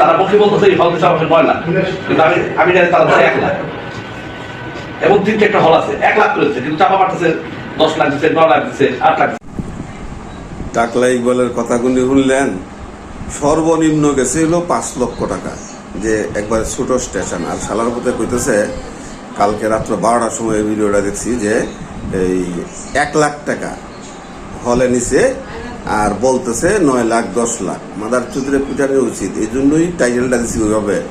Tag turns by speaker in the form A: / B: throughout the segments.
A: তারা পক্ষে বলতেছে, এই হল আমার নয় লাখ কিন্তু আমি আমি জানি তারা দিচ্ছে এক লাখ। এবং তিনটে একটা হল আছে, এক লাখ করেছে কিন্তু চাপা পাঠাচ্ছে দশ লাখ দিচ্ছে নয় লাখ দিচ্ছে, আট লাখ
B: টাকলা ইকবালের কথাগুলি শুনলেন? সর্বনিম্ন গেছে হলো পাঁচ লক্ষ টাকা। যে একবার ছোট স্টেশন, আর সালার পথে কইতেছে, কালকে রাত্র বারোটার সময় ভিডিওটা দেখছি যে এই এক লাখ টাকা হলে নিছে আর বলতেছে নয় লাখ, দশ লাখ। মাদার চৌধুরী পিটারের উচিত। এই জন্যই টাইটেলটা দিছি ওইভাবে।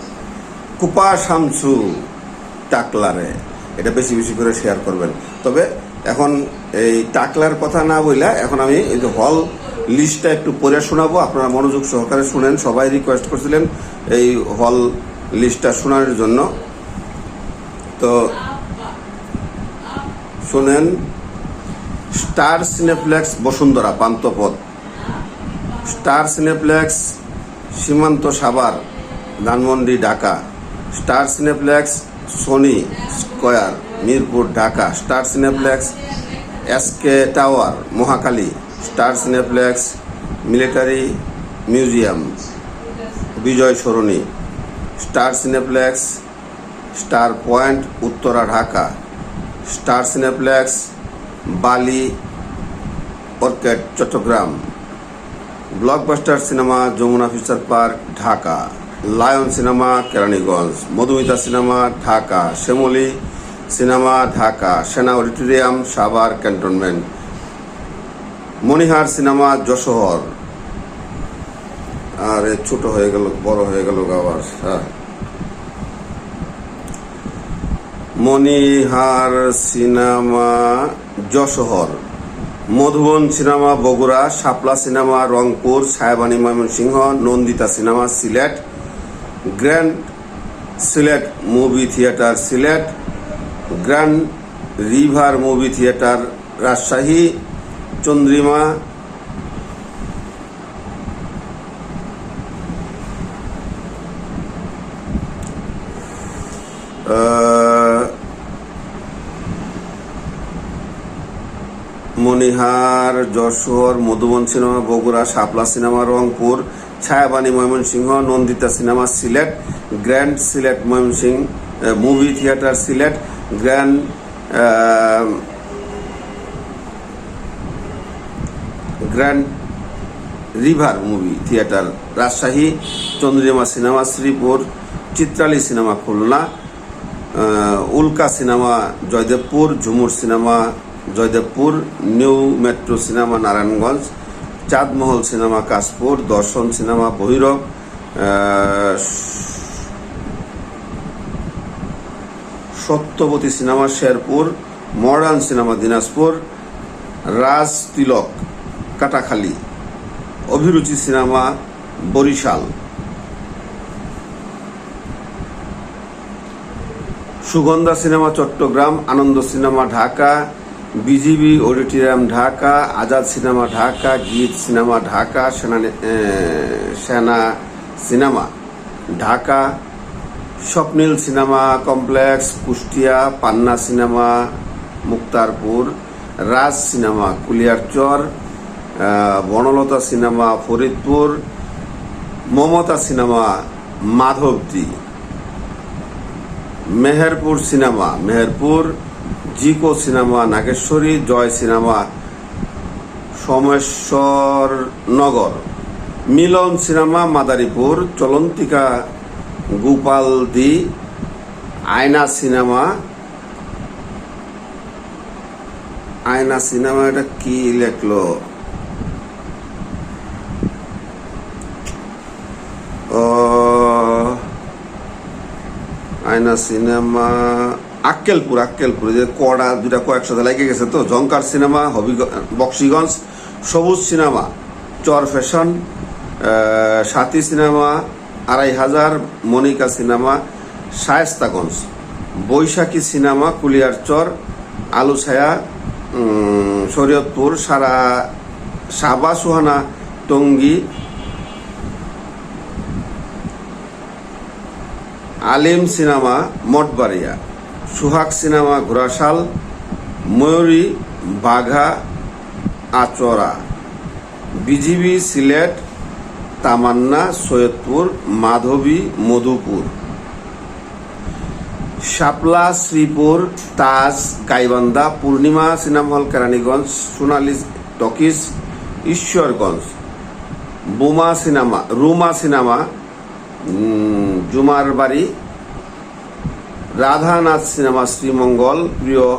B: কুপা শামসু টাকলারে। এটা বেশি বেশি করে শেয়ার করবেন। তবে এখন এই টাকলার কথা না বইলা এখন আমি এই যে হল লিস্টটা একটু পড়ে শোনাবো। আপনারা মনোযোগ সহকারে শুনেন। সবাই রিকোয়েস্ট করছিলেন এই হল লিস্টটা শোনার জন্য। তো শুনেন। Star Cineplex Bashundhara Panthapath Star Cineplex Simanta Savar, Dhanmondi, Dhaka. Star Cineplex Sony Square, Mirpur, Dhaka. Star Cineplex SK Tower Mohakhali Star Cineplex Military Museum, Bijoy Sarani. Star Cineplex Star Point, Uttara, Dhaka. Star Cineplex Bali Arcade Chattogram. Blockbuster Cinema, Jamuna Future Park, Dhaka. Lion Cinema, Keraniganj. Modhumita Cinema, Dhaka. Shyamoli Cinema, Dhaka. Sena Auditorium, Savar cantonment. Monihar Cinema, Jashore. আর, ছোট হয়ে গেল, বড় হয়ে গেল আবার হ্যাঁ। Monihar Cinema Jashore. Modhuban Cinema Bogura Shapla Cinema Rangpur Sahebani Mymensingh Nandita Cinema Sylhet Grand Sylhet Movie Theatre Sylhet Grand River Movie Theatre Rajshahi Chandrima আহ, Monihar, Jashore, Modhuban Cinema, Bogura, Shapla Cinema, Rangpur, Chhayabani, Mymensingh, Nandita Cinema Sylhet, Grand Sylhet, Mymensingh Movie Theatre Sylhet, Grand Grand River Movie Theatre, Rajshahi, Chandrima Cinema, Sreepur, Chitrali Cinema Khulna Ulka Cinema, Joydebpur, Jhumur Cinema Joydebpur, New Metro Cinema Narayanganj, Chandmahal Cinema Kashpur, Darshan Cinema Bhairab Satyabati Cinema Sherpur, Modern Cinema Dinajpur, Raj Tilak, Katakhali, Abhiruchi Cinema Barishal. Sugandha Cinema Chattogram, Ananda Cinema Dhaka BGB, Auditorium Dhaka, Azad Cinema Dhaka, Geet Cinema Dhaka Sena Sena Cinema Dhaka, Swapnil Cinema Complex, Kushtia, Panna Cinema, Muktarpur, Raj Cinema, Kuliarchar Banalata Cinema, Faridpur, Mamata Cinema, Madhabdi. Meherpur Cinema, Meherpur Zico Cinema, Nageshwari Joy Cinema, Someshwar Nagar, Milon Cinema, Madaripur, Chalantika Gopaldi Ayna Cinema. Ayna cinema এটা কি লেখলো? আয়না cinema Akkelpur Akkelpur যে কড়া দুটা কয়েক সাথে লেগে গেছে তো জঙ্কার সিনেমা হবি Bakshiganj, Sabuj Cinema, Char Fashion Sathi Cinema, Araihazar, Monika Cinema, Shayestaganj, Baishakhi Cinema Kuliarchar Alo Chhaya Shariatpur, Sara Saba, Suhana, Tongi, Alim Cinema, Mathbaria. Suhag Cinema Ghorashal, Mayuri, Bagha, Achra. BGB, Sylhet, Tamanna, Saidpur, Madhabi, Madhupur. Shapla, Sreepur, Taj, Gaibandha, Purnima Cinema Hall Keraniganj, Sonali talkies, Ishwarganj. বোমা cinema, Ruma cinema জুমার বাড়ি Radhanath cinema Sreemangal, প্রিয়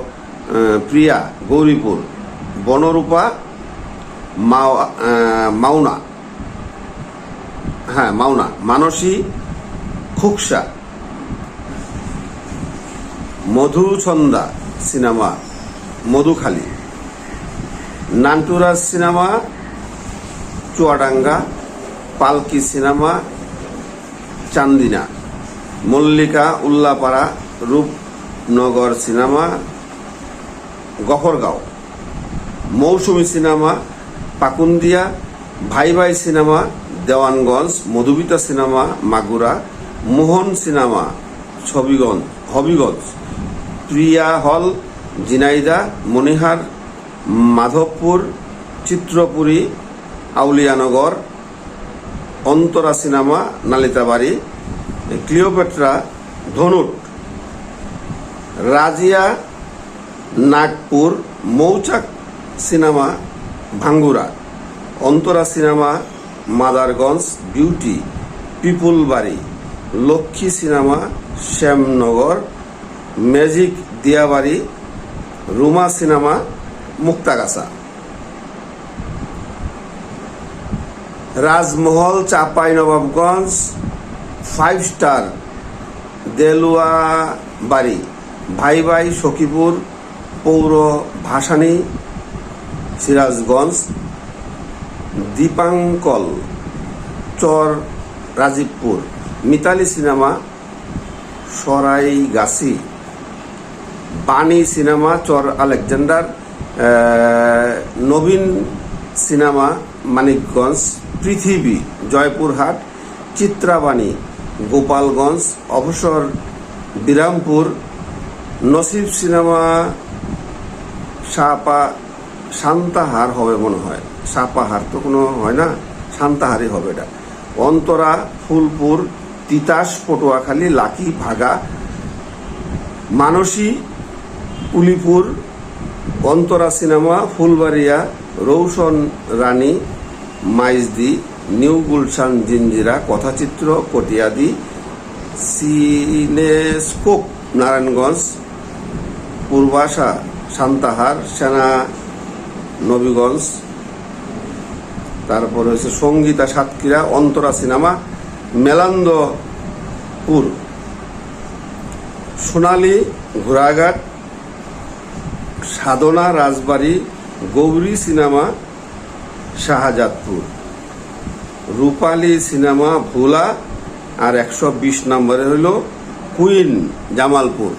B: প্রিয়া, গৌরীপুর, বনরূপা, মাও- মাওনা। হ্যাঁ Mawna, Manasi, Khoksa Madhuchhanda Cinema, Madhukhali. Nanturaj Cinema, Chuadanga, Palki Cinema, Chandina. Mallika Ullapara, Rupnagar Cinema, Gafargaon. Mousumi Cinema, Pakundia Bhai Bhai Cinema, Dewanganj, Madhubita Cinema, Magura, Mohan Cinema, Chhobiganj, Habiganj, Priya Hall Jhenaidah Monihar, Madhabpur, Chitrapuri, Auliyanagar, Antara Cinema, Nalitabari Cleopatra Dhunat Razia, Nagpur, Mouchak Cinema, Bhangura, Antara Cinema, Madarganj, Beauty Pipul Bari Lakshmi Cinema, Shyamnagar, Magic Diabari, Ruma Cinema, Muktagachha. Rajmahal Chapai Nawabganj Five Star Delua Bari Bhai Bhai Sakhipur, Paura Bhasani, Sirajganj, Dipankal, Char Rajibpur, Mitali Cinema, Saraigachhi, Bani Cinema, Char Alexander Nabin Cinema, Manikganj, Prithibi, Joypurhat, Chitrabani. Gopalganj, অবসর বিরামপুর, নসিব cinema সাপা Santahar হবে মনে হয়। সাপাহার তো কোনো হয় না শান্তাহারই হবে এটা। Antara, Phulpur, Titas, Patuakhali, Lucky, Bhaga, Manasi, Ulipur, Antara Cinema, Phulbaria Roushan Rani, Maijdi New Gulshan Zinzira, Kathachitra, Katiadi, Cinescope, Narayanganj, Purbasha, Santahar, Sena, Nabiganj, তারপর হচ্ছে সঙ্গীতা সাতক্ষীরা, অন্তরা সিনেমা, মেলান্দপুর, সোনালী ঘোড়াঘাট, সাধনা রাজবাড়ি, গৌরী সিনেমা, শাহজাদপুর। রূপালী সিনেমা ভোলা আর একশো বিশ নম্বরে হইল কুইন জামালপুর।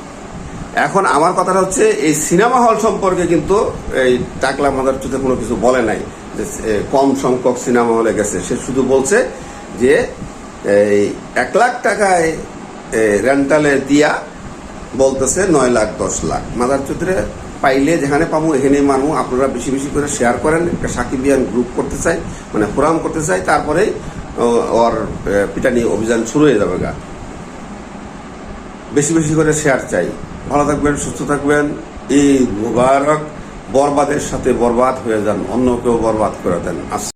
B: এখন আমার কথাটা হচ্ছে, এই সিনেমা হল সম্পর্কে কিন্তু এই টাকলা মাদার চুতে কোনো কিছু বলে নাই যে কম সংখ্যক সিনেমা হলে গেছে। সে শুধু বলছে যে, এই এক লাখ টাকায় রেন্টালে দিয়া বলতেছে নয় লাখ দশ লাখ। মাদার চুতরে পাইলে যেখানে পাবো এখানে মানুষ আপনারা বেশি বেশি করে শেয়ার করেন, একটা সাকিবিয়ান গ্রুপ করতে চাই মানে ফোরাম করতে চাই, তারপরে ওর পিটা পিটানি অভিযান শুরু হয়ে যাবে গা। বেশি বেশি করে শেয়ার চাই। ভালো থাকবেন, সুস্থ থাকবেন। এই মুবারক। বরবাদের সাথে বরবাদ হয়ে যান, অন্য কেউ বরবাদ করে দেন।